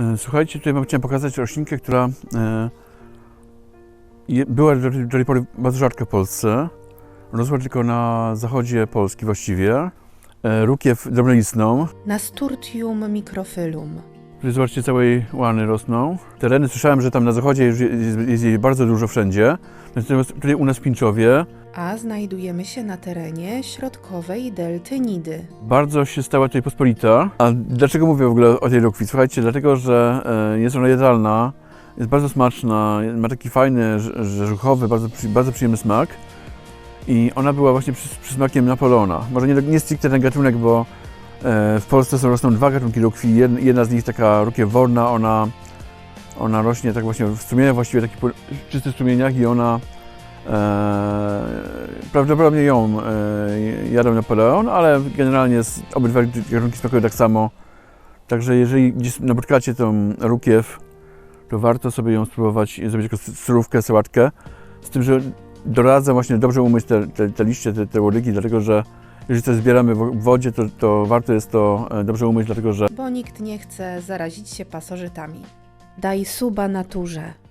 E, Słuchajcie, tutaj wam chciałem pokazać roślinkę, która e, była do, tej pory bardzo rzadka w Polsce. Rosła tylko na zachodzie Polski właściwie. E, Rukiew drobnolistną. Nasturtium microphyllum. Tutaj zobaczcie, całej łany rosną. Tereny, słyszałem, że tam na zachodzie jest, jest jej bardzo dużo wszędzie. Natomiast tutaj u nas w Pińczowie A znajdujemy się na terenie środkowej delty Nidy. bardzo się stała tutaj pospolita. A dlaczego mówię w ogóle o tej rukwi? Słuchajcie, dlatego, że e, jest ona jadalna, jest bardzo smaczna, ma taki fajny, rzeżuchowy, bardzo, bardzo przyjemny smak. I ona była właśnie przy, przysmakiem Napoleona. Może nie, nie stricte ten gatunek, bo e, w Polsce są, rosną dwa gatunki. Jed, jedna z nich taka rukiew worna, ona, ona rośnie tak właśnie w strumieniach, właściwie takich czystych strumieniach i ona prawdopodobnie ją e, jadą Napoleon, ale generalnie z, obydwa gatunki smakują tak samo. Także jeżeli gdzieś napotkacie tą rukiew, to warto sobie ją spróbować i zrobić jako surówkę, sałatkę. Z tym, że doradzam właśnie dobrze umyć te, te, te liście, te, te łodygi, dlatego że jeżeli coś zbieramy w w wodzie, to, to warto jest to e, dobrze umyć, dlatego że Bo nikt nie chce zarazić się pasożytami. Daj suba naturze.